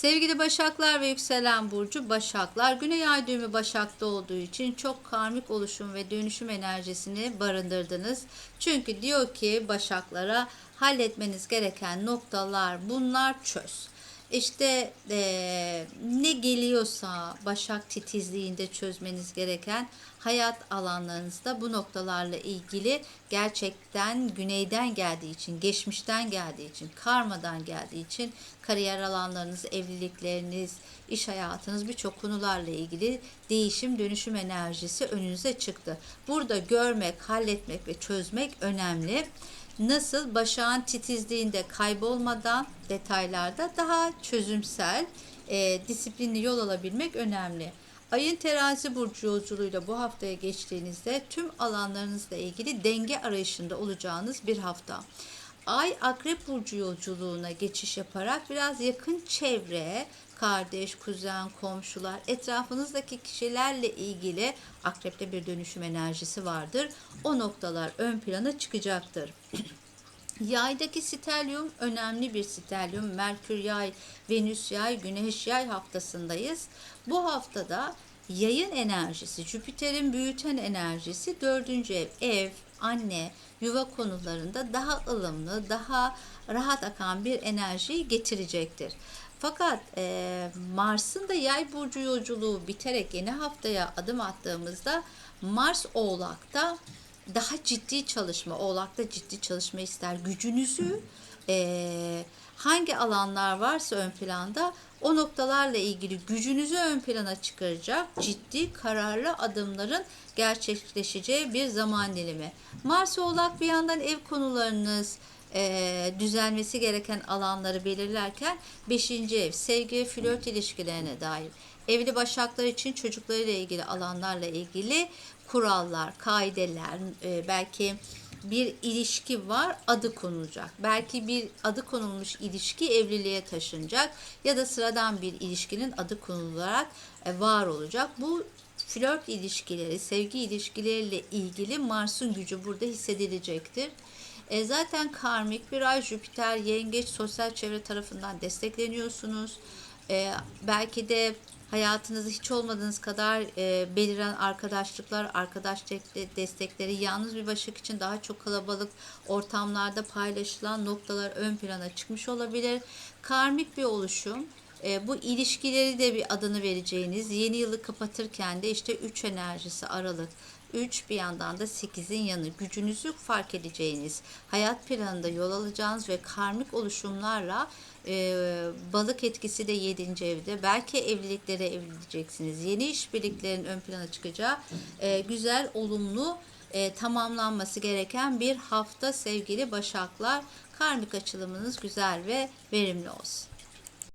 Sevgili Başaklar ve yükselen burcu Başaklar, Güney Ay düğümü Başak'ta olduğu için çok karmik oluşum ve dönüşüm enerjisini barındırdınız. Çünkü diyor ki Başaklara halletmeniz gereken noktalar bunlar çöz. İşte eee, ne geliyorsa Başak titizliğinde çözmeniz gereken hayat alanlarınızda bu noktalarla ilgili gerçekten güneyden geldiği için, geçmişten geldiği için, karmadan geldiği için kariyer alanlarınız, evlilikleriniz, iş hayatınız birçok konularla ilgili değişim, dönüşüm enerjisi önünüze çıktı. Burada görmek, halletmek ve çözmek önemli. Nasıl başağın titizliğinde kaybolmadan detaylarda daha çözümsel, e, disiplinli yol alabilmek önemli. Ayın terazi burcu yolculuğuyla bu haftaya geçtiğinizde tüm alanlarınızla ilgili denge arayışında olacağınız bir hafta. Ay akrep burcu yolculuğuna geçiş yaparak biraz yakın çevre, kardeş, kuzen, komşular, etrafınızdaki kişilerle ilgili akrepte bir dönüşüm enerjisi vardır. O noktalar ön plana çıkacaktır. Yaydaki stelyum önemli bir stelyum. Merkür yay, Venüs yay, Güneş yay haftasındayız. Bu haftada yayın enerjisi, Jüpiter'in büyüten enerjisi dördüncü ev, ev, anne, yuva konularında daha ılımlı, daha rahat akan bir enerjiyi getirecektir. Fakat e, Mars'ın da yay burcu yolculuğu biterek yeni haftaya adım attığımızda Mars Oğlak'ta daha ciddi çalışma, Oğlak'ta ciddi çalışma ister. Gücünüzü eee, hangi alanlar varsa ön planda o noktalarla ilgili gücünüzü ön plana çıkaracak ciddi kararlı adımların gerçekleşeceği bir zaman dilimi. Mars Oğlak bir yandan ev konularınız, eee, düzelmesi gereken alanları belirlerken 5. ev sevgi flört ilişkilerine dair evli başaklar için çocuklarıyla ilgili alanlarla ilgili kurallar, kaideler, e, belki bir ilişki var adı konulacak. Belki bir adı konulmuş ilişki evliliğe taşınacak ya da sıradan bir ilişkinin adı konularak e, var olacak. Bu flört ilişkileri, sevgi ilişkileriyle ilgili Mars'ın gücü burada hissedilecektir. E, zaten karmik bir ay Jüpiter yengeç sosyal çevre tarafından destekleniyorsunuz. E, belki de hayatınızda hiç olmadığınız kadar e, beliren arkadaşlıklar, arkadaş de- destekleri, yalnız bir başak için daha çok kalabalık ortamlarda paylaşılan noktalar ön plana çıkmış olabilir. Karmik bir oluşum. E, bu ilişkileri de bir adını vereceğiniz, yeni yılı kapatırken de işte 3 enerjisi Aralık, 3 bir yandan da 8'in yanı gücünüzü fark edeceğiniz, hayat planında yol alacağınız ve karmik oluşumlarla e, balık etkisi de 7. evde. Belki evliliklere evleneceksiniz. Yeni işbirliklerin ön plana çıkacağı e, güzel, olumlu e, tamamlanması gereken bir hafta sevgili Başaklar. Karmik açılımınız güzel ve verimli olsun.